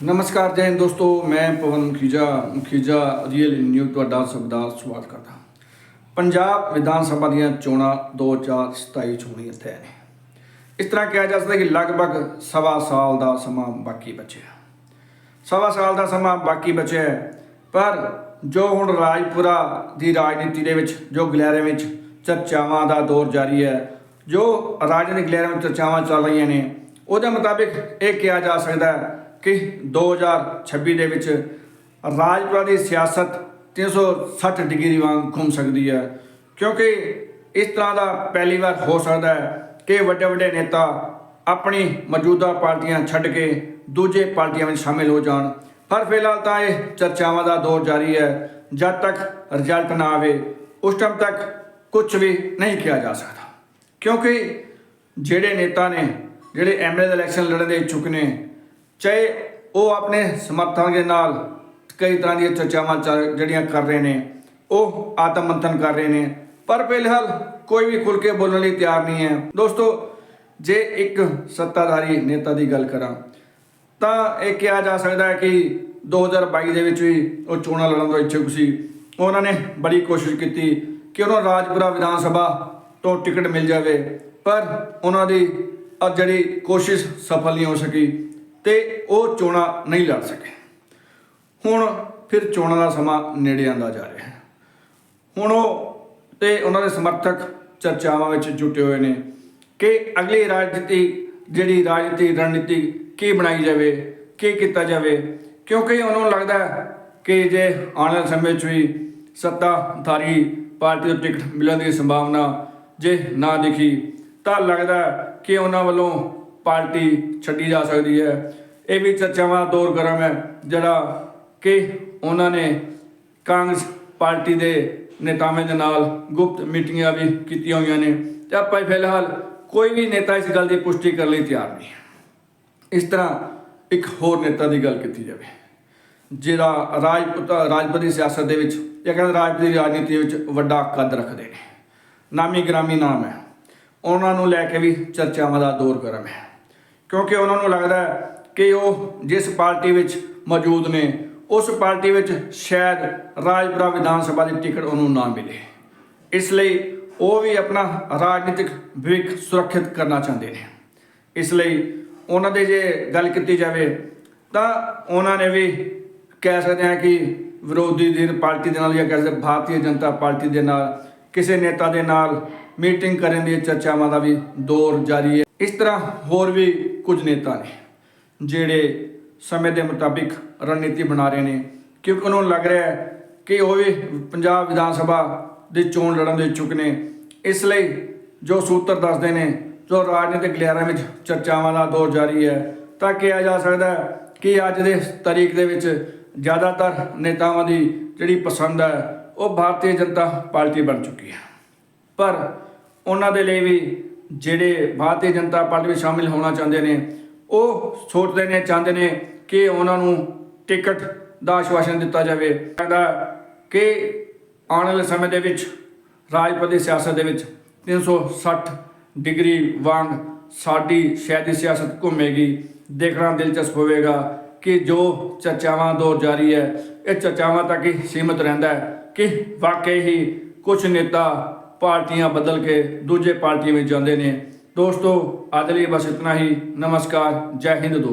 ਨਮਸਕਾਰ, ਜੈ ਹਿੰਦ ਦੋਸਤੋ, ਮੈਂ ਪਵਨ ਮੁਖੀਜਾ ਮੁਖੀਜਾ ਰੀਅਲ ਨਿਊ ਤੁਹਾਡਾ ਸਭ ਦਾ ਸਵਾਗਤ ਕਰਦਾ ਪੰਜਾਬ ਵਿਧਾਨ ਸਭਾ ਦੀਆਂ ਚੋਣਾਂ 2027 ਹੋਣੀਆਂ ਤੈਅ ਨੇ। ਇਸ ਤਰ੍ਹਾਂ ਕਿਹਾ ਜਾ ਸਕਦਾ ਕਿ ਲਗਭਗ ਸਵਾ ਸਾਲ ਦਾ ਸਮਾਂ ਬਾਕੀ ਬਚਿਆ ਸਵਾ ਸਾਲ ਦਾ ਸਮਾਂ ਬਾਕੀ ਬਚਿਆ ਪਰ ਜੋ ਹੁਣ ਰਾਜਪੁਰਾ ਦੀ ਰਾਜਨੀਤੀ ਦੇ ਵਿੱਚ, ਜੋ ਗਲਿਆਰੇ ਵਿੱਚ ਚਰਚਾਵਾਂ ਦਾ ਦੌਰ ਜਾਰੀ ਹੈ, ਜੋ ਰਾਜਨੀਤਿਕ ਗਲਿਆਰੇ ਵਿੱਚ ਚਰਚਾਵਾਂ ਚੱਲ ਰਹੀਆਂ ਨੇ, ਉਹਦੇ ਮੁਤਾਬਿਕ ਇਹ ਕਿਹਾ ਜਾ ਸਕਦਾ ਹੈ ਕਿ 2026 ਦੇ ਵਿੱਚ ਰਾਜਪੁਰਾ ਦੀ ਸਿਆਸਤ 360 ਡਿਗਰੀ ਵਾਂਗ ਘੁੰਮ ਸਕਦੀ ਹੈ। ਕਿਉਂਕਿ ਇਸ ਤਰ੍ਹਾਂ ਦਾ ਪਹਿਲੀ ਵਾਰ ਹੋ ਸਕਦਾ ਹੈ ਕਿ ਵੱਡੇ ਵੱਡੇ ਨੇਤਾ ਆਪਣੀ ਮੌਜੂਦਾ ਪਾਰਟੀਆਂ ਛੱਡ ਕੇ ਦੂਜੇ ਪਾਰਟੀਆਂ ਵਿੱਚ ਸ਼ਾਮਿਲ ਹੋ ਜਾਣ। ਪਰ ਫਿਲਹਾਲ ਤਾਂ ਇਹ ਚਰਚਾਵਾਂ ਦਾ ਦੌਰ ਜਾਰੀ ਹੈ। ਜਦ ਤੱਕ ਰਿਜ਼ਲਟ ਨਾ ਆਵੇ, ਉਸ ਟਾਈਮ ਤੱਕ ਕੁਝ ਵੀ ਨਹੀਂ ਕਿਹਾ ਜਾ ਸਕਦਾ। ਕਿਉਂਕਿ ਜਿਹੜੇ ਨੇਤਾ ਨੇ, ਜਿਹੜੇ ਐਮਐਲਏ ਦੇ ਇਲੈਕਸ਼ਨ ਲੜਨ ਦੇ ਇਛੁਕ ਨੇ ਚਾਹੇ ਉਹ ਆਪਣੇ ਸਮਰਥਕਾਂ ਦੇ ਨਾਲ ਕਈ ਤਰ੍ਹਾਂ ਦੀਆਂ ਚਰਚਾਵਾਂ ਚੱਲ- ਜਿਹੜੀਆਂ ਕਰ ਰਹੇ ਨੇ, ਉਹ ਆਤਮ ਮੰਥਨ ਕਰ ਰਹੇ ਨੇ, ਪਰ ਫਿਲਹਾਲ ਕੋਈ ਵੀ ਖੁੱਲ ਕੇ ਬੋਲਣ ਲਈ ਤਿਆਰ ਨਹੀਂ ਹੈ। ਦੋਸਤੋ, ਜੇ ਇੱਕ ਸੱਤਾਧਾਰੀ ਨੇਤਾ ਦੀ ਗੱਲ ਕਰਾਂ, ਤਾਂ ਇਹ ਕਿਹਾ ਜਾ ਸਕਦਾ ਹੈ ਕਿ 2022 ਦੇ ਵਿੱਚ ਵੀ ਉਹ ਚੋਣਾਂ ਲੜਨ ਦਾ ਇੱਛੁਕ ਸੀ। ਉਹਨਾਂ ਨੇ ਬੜੀ ਕੋਸ਼ਿਸ਼ ਕੀਤੀ ਕਿ ਉਹਨਾਂ ਨੂੰ ਰਾਜਪੁਰਾ ਵਿਧਾਨ ਸਭਾ ਤੋਂ ਟਿਕਟ ਮਿਲ ਜਾਵੇ, ਪਰ ਉਹਨਾਂ ਦੀ ਅਹ ਜਿਹੜੀ ਕੋਸ਼ਿਸ਼ ਸਫਲ ਨਹੀਂ ਹੋ ਸਕੀ। ਤੇ ਉਹ ਚੋਣਾਂ ਨਹੀਂ ਲੜ ਸਕੇ। ਹੁਣ ਫਿਰ ਚੋਣਾਂ ਦਾ ਸਮਾਂ ਨੇੜੇ ਆਂਦਾ ਜਾ ਰਿਹਾ ਹੈ। ਹੁਣ ਉਹ ਤੇ ਉਹਨਾਂ ਦੇ ਸਮਰਥਕ ਚਰਚਾਵਾਂ ਵਿੱਚ ਜੁਟੇ ਹੋਏ ਨੇ ਕਿ ਅਗਲੀ ਰਾਜਨੀਤੀ, ਜਿਹੜੀ ਰਾਜਨੀਤੀ, ਰਣਨੀਤੀ ਕੀ ਬਣਾਈ ਜਾਵੇ, ਕੀ ਕੀਤਾ ਜਾਵੇ, ਕਿਉਂਕਿ ਉਹਨਾਂ ਨੂੰ ਲੱਗਦਾ ਕਿ ਜੇ ਆਉਣ ਵਾਲੇ ਸਮੇਂ 'ਚ ਵੀ ਸੱਤਾਧਾਰੀ ਪਾਰਟੀ ਤੋਂ ਟਿਕਟ ਮਿਲਣ ਦੀ ਸੰਭਾਵਨਾ ਜੇ ਨਾ ਦਿਖੀ, ਤਾਂ ਲੱਗਦਾ ਕਿ ਉਹਨਾਂ ਵੱਲੋਂ ਪਾਰਟੀ ਛੱਡੀ ਜਾ ਸਕਦੀ ਹੈ। ਇਹ ਵੀ ਚਰਚਾਵਾਂ ਦਾ ਦੌਰ ਗਰਮ ਹੈ, ਜਿਹੜਾ ਕਿ ਉਹਨਾਂ ਨੇ ਕਾਂਗਰਸ ਪਾਰਟੀ ਦੇ ਨੇਤਾਵਾਂ ਦੇ ਨਾਲ ਗੁਪਤ ਮੀਟਿੰਗਾਂ ਵੀ ਕੀਤੀਆਂ ਹੋਈਆਂ ਨੇ। ਤੇ ਆਪਾਂ ਫਿਲਹਾਲ ਕੋਈ ਵੀ ਨੇਤਾ ਇਸ ਗੱਲ ਦੀ ਪੁਸ਼ਟੀ ਕਰਨ ਲਈ ਤਿਆਰ ਨਹੀਂ ਇਸ ਤਰ੍ਹਾਂ ਇੱਕ ਹੋਰ ਨੇਤਾ ਦੀ ਗੱਲ ਕੀਤੀ ਜਾਵੇ, ਜਿਹੜਾ ਰਾਜਪੂਤ, ਰਾਜਪਤੀ ਸਿਆਸਤ ਦੇ ਵਿੱਚ ਜਾਂ ਕਹਿੰਦੇ ਰਾਜਪਤੀ ਰਾਜਨੀਤੀ ਵਿੱਚ ਵੱਡਾ ਕੱਦ ਰੱਖਦੇ ਨੇ। ਨਾਮੀ ਗ੍ਰਾਮੀ ਨਾਮ ਹੈ। ਉਹਨਾਂ ਨੂੰ ਲੈ ਕੇ ਵੀ ਚਰਚਾਵਾਂ ਦਾ ਦੌਰ ਗਰਮ ਹੈ। ਕਿਉਂਕਿ ਉਹਨਾਂ ਨੂੰ ਲੱਗਦਾ ਹੈ ਕਿ ਉਹ ਜਿਸ ਪਾਰਟੀ ਵਿੱਚ ਮੌਜੂਦ ਨੇ, ਉਸ ਪਾਰਟੀ ਵਿੱਚ ਸ਼ਾਇਦ ਰਾਜਪੁਰਾ ਵਿਧਾਨ ਸਭਾ ਦੀ ਟਿਕਟ ਉਹਨੂੰ ਨਾ ਮਿਲੇ। ਇਸ ਲਈ ਉਹ ਵੀ ਆਪਣਾ ਰਾਜਨੀਤਿਕ ਭਵਿੱਖ ਸੁਰੱਖਿਅਤ ਕਰਨਾ ਚਾਹੁੰਦੇ ਨੇ। ਇਸ ਲਈ ਉਹਨਾਂ ਦੇ ਜੇ ਗੱਲ ਕੀਤੀ ਜਾਵੇ, ਤਾਂ ਉਹਨਾਂ ਨੇ ਵੀ ਕਹਿ ਸਕਦੇ ਹਾਂ ਕਿ ਵਿਰੋਧੀ ਧਿਰ ਪਾਰਟੀ ਦੇ ਨਾਲ ਜਾਂ ਕਹਿ ਸਕਦੇ ਭਾਰਤੀ ਜਨਤਾ ਪਾਰਟੀ ਦੇ ਨਾਲ, ਕਿਸੇ ਨੇਤਾ ਦੇ ਨਾਲ ਮੀਟਿੰਗ ਕਰਨ ਦੀ ਚਰਚਾਵਾਂ ਦਾ ਵੀ ਦੌਰ ਜਾਰੀ ਹੈ। ਇਸ ਤਰ੍ਹਾਂ ਹੋਰ ਵੀ ਕੁਝ ਨੇਤਾ ਨੇ ਜਿਹੜੇ ਸਮੇਂ ਦੇ ਮੁਤਾਬਿਕ ਰਣਨੀਤੀ ਬਣਾ ਰਹੇ ਨੇ, ਕਿਉਂਕਿ ਉਹਨਾਂ ਨੂੰ ਲੱਗ ਰਿਹਾ ਹੈ ਕਿ ਉਹ ਵੀ ਪੰਜਾਬ ਵਿਧਾਨ ਸਭਾ ਦੇ ਚੋਣ ਲੜਨ ਦੇ ਇਛੁਕ ਨੇ। ਇਸ ਲਈ ਜੋ ਸੂਤਰ ਦੱਸਦੇ ਨੇ, ਜੋ ਰਾਜਨੀਤਿਕ ਲਹਿਰਾਂ ਵਿੱਚ ਚਰਚਾਵਾਂ ਦਾ ਦੌਰ ਜਾਰੀ ਹੈ, ਤਾਂ ਕਿਹਾ ਜਾ ਸਕਦਾ ਹੈ ਕਿ ਅੱਜ ਦੇ ਤਾਰੀਖ ਦੇ ਵਿੱਚ ਜ਼ਿਆਦਾਤਰ ਨੇਤਾਵਾਂ ਦੀ ਜਿਹੜੀ ਪਸੰਦ ਹੈ, ਉਹ ਭਾਰਤੀ ਜਨਤਾ ਪਾਰਟੀ ਬਣ ਚੁੱਕੀ ਹੈ। ਪਰ ਉਹਨਾਂ ਦੇ ਲਈ ਵੀ ਜਿਹੜੇ ਭਾਰਤੀ ਜਨਤਾ ਪਾਰਟੀ ਵਿੱਚ ਸ਼ਾਮਿਲ ਹੋਣਾ ਚਾਹੁੰਦੇ ਨੇ, ਉਹ ਸੋਚਦੇ ਨੇ, ਚਾਹੁੰਦੇ ਨੇ ਕਿ ਉਹਨਾਂ ਨੂੰ ਟਿਕਟ ਦਾ ਆਸ਼ਵਾਸਨ ਦਿੱਤਾ ਜਾਵੇ। ਕਹਿੰਦਾ ਕਿ ਆਉਣ ਵਾਲੇ ਸਮੇਂ ਦੇ ਵਿੱਚ ਰਾਜਪਤੀ ਸਿਆਸਤ ਦੇ ਵਿੱਚ 360 ਡਿਗਰੀ ਵਾਂਗ ਸਾਡੀ ਸ਼ਹਿਰੀ ਸਿਆਸਤ ਘੁੰਮੇਗੀ। ਦੇਖਣਾ ਦਿਲਚਸਪ ਹੋਵੇਗਾ ਕਿ ਜੋ ਚਰਚਾਵਾਂ ਦੌਰ ਜਾਰੀ ਹੈ, ਇਹ ਚਰਚਾਵਾਂ ਤੱਕ ਹੀ ਸੀਮਿਤ ਰਹਿੰਦਾ ਹੈ ਕਿ ਵਾਕਈ ਹੀ ਕੁਝ ਨੇਤਾ ਪਾਰਟੀਆਂ ਬਦਲ ਕੇ ਦੂਜੇ ਪਾਰਟੀਆਂ ਵਿੱਚ ਜਾਂਦੇ ਨੇ। ਦੋਸਤੋ ਅੱਜ ਲਈ ਬਸ ਇਤਨਾ ਹੀ। ਨਮਸਕਾਰ। ਜੈ ਹਿੰਦ ਦੋਸਤੋ।